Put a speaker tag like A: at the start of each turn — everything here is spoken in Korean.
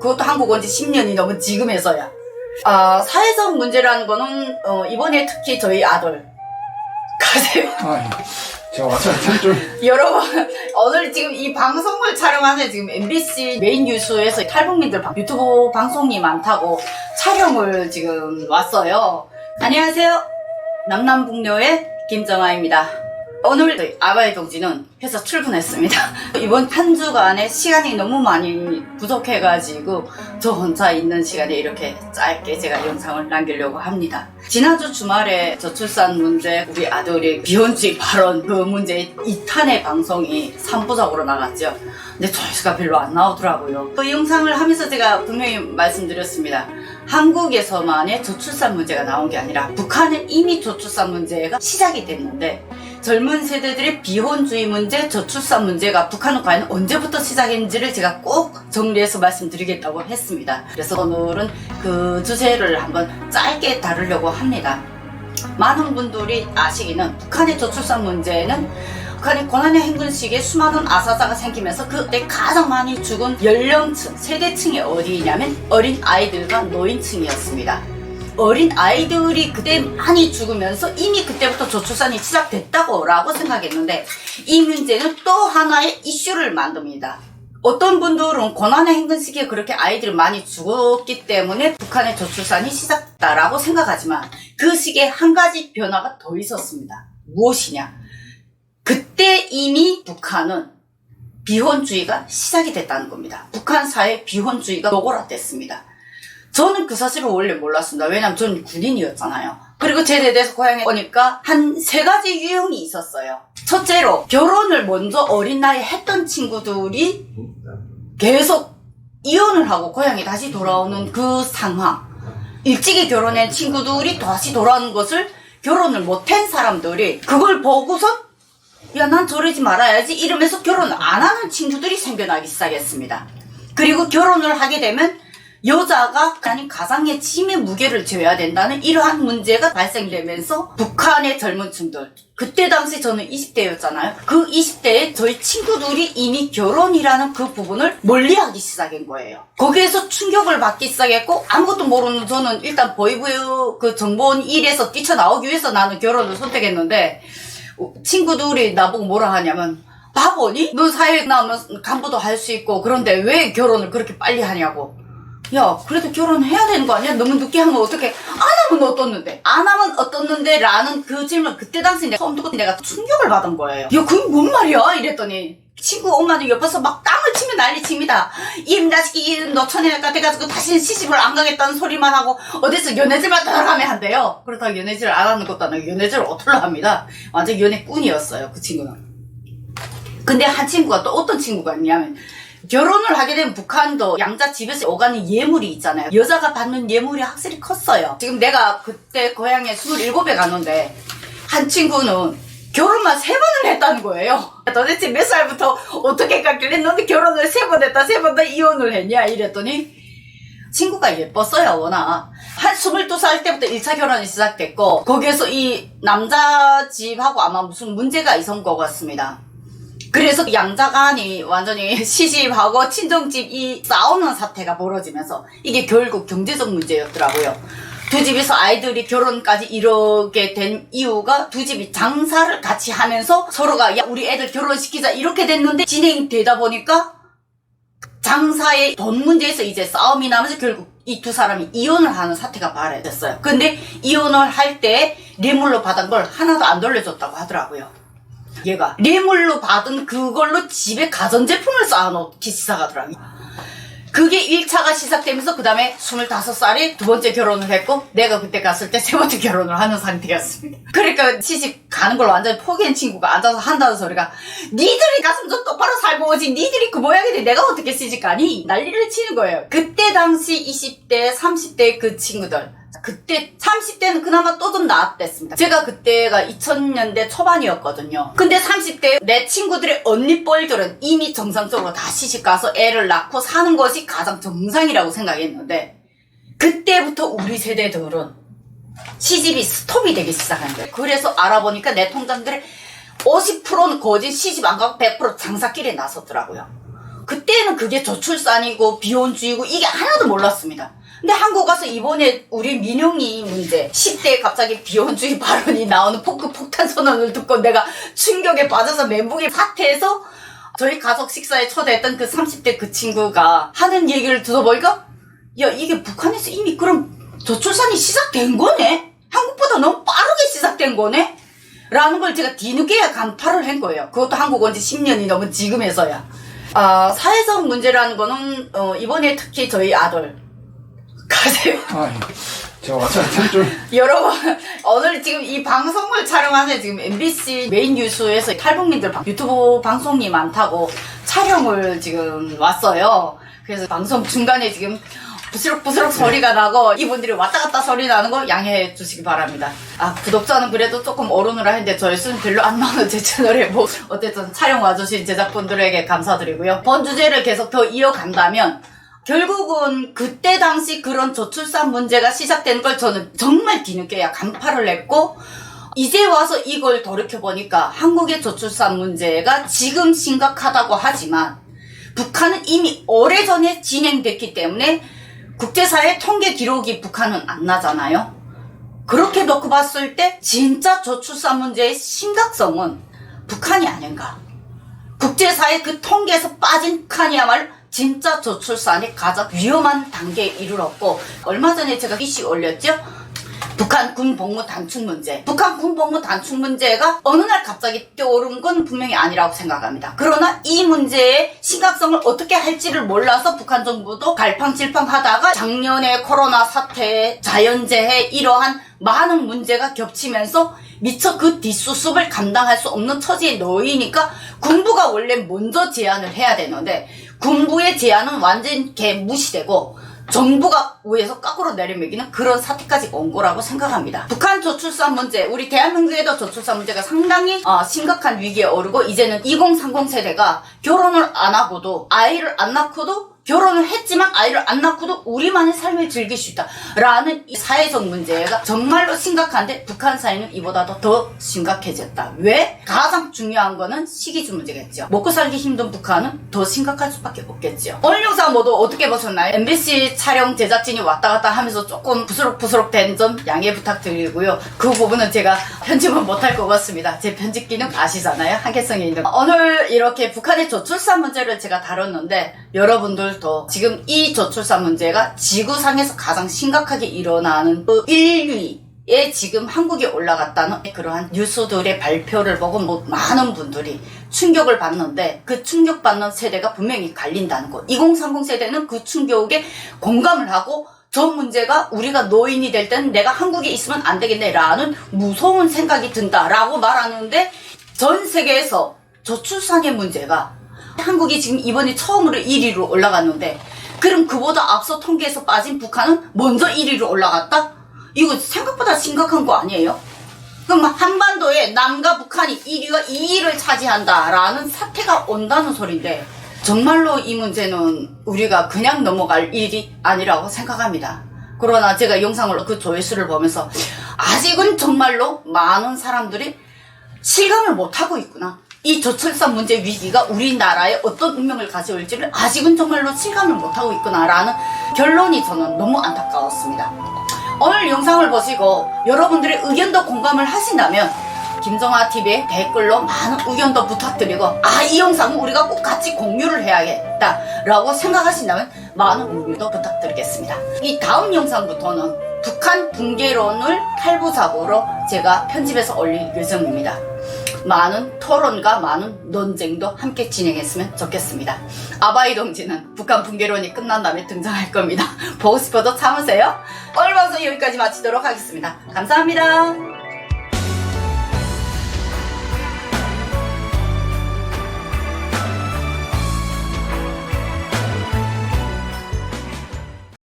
A: 그것도 한국 온 지 10년이 넘은 지금에서야. 아, 사회적 문제라는 거는, 어, 이번에 특히 저희 아들. 가세요.
B: 아, 제가 좀
A: 여러분, 오늘 지금 이 방송을 촬영하는 지금 MBC 메인 뉴스에서 탈북민들 방- 유튜브 방송이 많다고 촬영을 지금 왔어요. 안녕하세요. 남남북녀의 김정아입니다. 오늘 아바이 동지는 회사 출근했습니다. 이번 한 주간에 시간이 너무 많이 부족해가지고 저 혼자 있는 시간에 이렇게 짧게 제가 영상을 남기려고 합니다. 지난주 주말에 저출산 문제, 우리 아들이 비혼주의 발언 그 문제 2탄의 방송이 3부작으로 나갔죠. 근데 조회수가 별로 안 나오더라고요. 그 영상을 하면서 제가 분명히 말씀드렸습니다. 한국에서만의 저출산 문제가 나온 게 아니라 북한은 이미 저출산 문제가 시작이 됐는데 젊은 세대들의 비혼주의 문제, 저출산 문제가 북한은 과연 언제부터 시작했는지를 제가 꼭 정리해서 말씀드리겠다고 했습니다. 그래서 오늘은 그 주제를 한번 짧게 다루려고 합니다. 많은 분들이 아시기는 북한의 저출산 문제는 북한의 고난의 행군식에 수많은 아사자가 생기면서 그때 가장 많이 죽은 연령층, 세대층이 어디냐면 어린 아이들과 노인층이었습니다. 어린 아이들이 그때 많이 죽으면서 이미 그때부터 저출산이 시작됐다고 라고 생각했는데 이 문제는 또 하나의 이슈를 만듭니다. 어떤 분들은 고난의 행군 시기에 그렇게 아이들이 많이 죽었기 때문에 북한의 저출산이 시작됐다라고 생각하지만 그 시기에 한 가지 변화가 더 있었습니다. 무엇이냐? 그때 이미 북한은 비혼주의가 시작이 됐다는 겁니다. 북한 사회 비혼주의가 노골화됐습니다. 저는 그 사실을 원래 몰랐습니다. 왜냐면 저는 군인이었잖아요. 그리고 제 대대에서 고향에 오니까 한 세 가지 유형이 있었어요. 첫째로 결혼을 먼저 어린 나이에 했던 친구들이 계속 이혼을 하고 고향에 다시 돌아오는 그 상황. 일찍이 결혼한 친구들이 다시 돌아오는 것을 결혼을 못한 사람들이 그걸 보고선 야, 난 저러지 말아야지 이러면서 결혼을 안 하는 친구들이 생겨나기 시작했습니다. 그리고 결혼을 하게 되면 여자가 아닌 가상의 짐의 무게를 져야 된다는 이러한 문제가 발생되면서 북한의 젊은 층들 그때 당시 저는 20대였잖아요. 그 20대에 저희 친구들이 이미 결혼이라는 그 부분을 멀리하기 시작한 거예요. 거기에서 충격을 받기 시작했고 아무것도 모르는 저는 일단 보이브 그 정보원 일에서 뛰쳐나오기 위해서 나는 결혼을 선택했는데 어, 친구들이 나보고 뭐라 하냐면 바보니? 너 사회 나오면 간부도 할 수 있고 그런데 왜 결혼을 그렇게 빨리 하냐고 야 그래도 결혼해야 되는 거 아니야? 너무 늦게 하면 어떡해 안 하면 어떻는데 안 하면 어떻는데 라는 그 질문 그때 당시 내가 처음 듣고 내가 충격을 받은 거예요 야 그게 뭔 말이야? 이랬더니 친구 엄마는 옆에서 막 땅을 치며 난리 칩니다. 이 자식이 너천에가 돼가지고 다시는 시집을 안 가겠다는 소리만 하고 어디서 연애질만 들어가면 한대요. 그렇다고 연애질을 안 하는 것도 아니고 연애질을 어떨러 합니다. 완전 연애꾼이었어요. 그 친구는. 근데 한 친구가 또 어떤 친구가 있냐면 결혼을 하게 되면 북한도 양자 집에서 오가는 예물이 있잖아요. 여자가 받는 예물이 확실히 컸어요. 지금 내가 그때 고향에 27에 갔는데 한 친구는 결혼만 세 번을 했다는 거예요. 도대체 몇 살부터 어떻게 갔길래 너는 결혼을 세 번 했다 세 번 다 이혼을 했냐 이랬더니 친구가 예뻤어요 워낙 한 22살 때부터 1차 결혼이 시작됐고 거기에서 이 남자 집하고 아마 무슨 문제가 있었던 것 같습니다. 그래서 양자간이 완전히 시집하고 친정집 이 싸우는 사태가 벌어지면서 이게 결국 경제적 문제였더라고요. 두 집에서 아이들이 결혼까지 이르게 된 이유가 두 집이 장사를 같이 하면서 서로가 야 우리 애들 결혼시키자 이렇게 됐는데 진행되다 보니까 장사의 돈 문제에서 이제 싸움이 나면서 결국 이 두 사람이 이혼을 하는 사태가 발생됐어요. 근데 이혼을 할 때 뇌물로 받은 걸 하나도 안 돌려줬다고 하더라고요. 얘가 뇌물로 받은 그걸로 집에 가전제품을 쌓아놓기 시작하더라고요. 그게 1차가 시작되면서 그 다음에 25살에 두 번째 결혼을 했고 내가 그때 갔을 때 세 번째 결혼을 하는 상태였습니다. 그러니까 시집 가는 걸 완전히 포기한 친구가 앉아서 한다는 소리가 니들이 갔으면 좀 똑바로 살고 오지 니들이 그 모양인데 내가 어떻게 시집 가니? 난리를 치는 거예요. 그때 당시 20대 30대 그 친구들 그때 30대는 그나마 또 좀 나았댔습니다. 제가 그때가 2000년대 초반이었거든요. 근데 30대 내 친구들의 언니뻘들은 이미 정상적으로 다 시집가서 애를 낳고 사는 것이 가장 정상이라고 생각했는데 그때부터 우리 세대들은 시집이 스톱이 되기 시작한 거예요. 그래서 알아보니까 내 통장들의 50%는 거진 시집 안 가고 100% 장사길에 나섰더라고요. 그때는 그게 저출산이고 비혼주의고 이게 하나도 몰랐습니다. 근데 한국 와서 이번에 우리 민영이 문제 10대에 갑자기 비혼주의 발언이 나오는 포크 폭탄 선언을 듣고 내가 충격에 빠져서 멘붕이 사태에서 저희 가족 식사에 초대했던 그 30대 그 친구가 하는 얘기를 들어보니까 야 이게 북한에서 이미 그럼 저출산이 시작된 거네? 한국보다 너무 빠르게 시작된 거네? 라는 걸 제가 뒤늦게야 간파를 한 거예요. 그것도 한국 온 지 10년이 넘은 지금에서야. 아, 사회적 문제라는 거는, 어, 이번에 특히 저희 아들. 가세요.
B: 아, 예. 제가 마찬가지로 좀
A: 여러분, 오늘 지금 이 방송을 촬영하는 지금 MBC 메인 뉴스에서 탈북민들 방- 유튜브 방송이 많다고 촬영을 지금 왔어요. 그래서 방송 중간에 지금 부스럭부스럭 소리가 나고 이분들이 왔다 갔다 소리 나는 거 양해해 주시기 바랍니다. 아, 구독자는 그래도 조금 어른으로 했는데 조회수는 별로 안 나오는 제 채널에 뭐, 어쨌든 촬영 와주신 제작분들에게 감사드리고요. 본 주제를 계속 더 이어간다면 결국은 그때 당시 그런 저출산 문제가 시작된 걸 저는 정말 뒤늦게야 간파를 했고 이제 와서 이걸 돌이켜보니까 한국의 저출산 문제가 지금 심각하다고 하지만 북한은 이미 오래전에 진행됐기 때문에 국제사회 통계 기록이 북한은 안 나잖아요. 그렇게 놓고 봤을 때 진짜 저출산 문제의 심각성은 북한이 아닌가. 국제사회 그 통계에서 빠진 북한이야말로 진짜 저출산의 가장 위험한 단계에 이르렀고 얼마 전에 제가 이슈 올렸죠? 북한 군 복무 단축 문제. 북한 군 복무 단축 문제가 어느 날 갑자기 떠오른 건 분명히 아니라고 생각합니다. 그러나 이 문제의 심각성을 어떻게 할지를 몰라서 북한 정부도 갈팡질팡 하다가 작년에 코로나 사태, 자연재해 이러한 많은 문제가 겹치면서 미처 그 뒷수습을 감당할 수 없는 처지에 놓이니까 군부가 원래 먼저 제안을 해야 되는데 군부의 제안은 완전 개 무시되고 정부가 위에서 거꾸로 내려매기는 그런 사태까지 온 거라고 생각합니다. 북한 저출산 문제, 우리 대한민국에도 저출산 문제가 상당히 어, 심각한 위기에 오르고 이제는 2030 세대가 결혼을 안 하고도 아이를 안 낳고도 결혼을 했지만 아이를 안 낳고도 우리만의 삶을 즐길 수 있다라는 이 사회적 문제가 정말로 심각한데 북한 사회는 이보다도 더 심각해졌다. 왜? 가장 중요한 거는 시기주 문제겠죠. 먹고 살기 힘든 북한은 더 심각할 수밖에 없겠죠. 오늘 영상 모두 어떻게 보셨나요? MBC 촬영 제작진이 왔다 갔다 하면서 조금 부스럭부스럭 된 점 양해 부탁드리고요. 그 부분은 제가 편집은 못할 것 같습니다. 제 편집 기능 아시잖아요. 한계성이 있는. 거. 오늘 이렇게 북한의 저출산 문제를 제가 다뤘는데 여러분들 도 지금 이 저출산 문제가 지구상에서 가장 심각하게 일어나는 그 1위 에 지금 한국이 올라갔다는 그러한 뉴스들의 발표를 보고 뭐 많은 분들이 충격을 받는데 그 충격받는 세대가 분명히 갈린다는 거. 2030 세대는 그 충격에 공감을 하고 저 문제가 우리가 노인이 될 때는 내가 한국에 있으면 안 되겠네라는 무서운 생각이 든다라고 말하는데 전 세계에서 저출산의 문제가 한국이 지금 이번에 처음으로 1위로 올라갔는데 그럼 그보다 앞서 통계에서 빠진 북한은 먼저 1위로 올라갔다? 이거 생각보다 심각한 거 아니에요? 그럼 한반도에 남과 북한이 1위와 2위를 차지한다라는 사태가 온다는 소린데 정말로 이 문제는 우리가 그냥 넘어갈 일이 아니라고 생각합니다. 그러나 제가 영상을 그 조회수를 보면서 아직은 정말로 많은 사람들이 실감을 못하고 있구나. 이 저출산 문제 위기가 우리나라에 어떤 운명을 가져올지를 아직은 정말로 실감을 못하고 있구나라는 결론이 저는 너무 안타까웠습니다. 오늘 영상을 보시고 여러분들의 의견도 공감을 하신다면 김정아 TV에 댓글로 많은 의견도 부탁드리고 아 이 영상은 우리가 꼭 같이 공유를 해야겠다라고 생각하신다면 많은 공유도 부탁드리겠습니다. 이 다음 영상부터는 북한 붕괴론을 탈부작으로 제가 편집해서 올릴 예정입니다. 많은 토론과 많은 논쟁도 함께 진행했으면 좋겠습니다. 아바이 동지는 북한 붕괴론이 끝난 다음에 등장할 겁니다. 보고 싶어도 참으세요. 오늘 방송 여기까지 마치도록 하겠습니다. 감사합니다.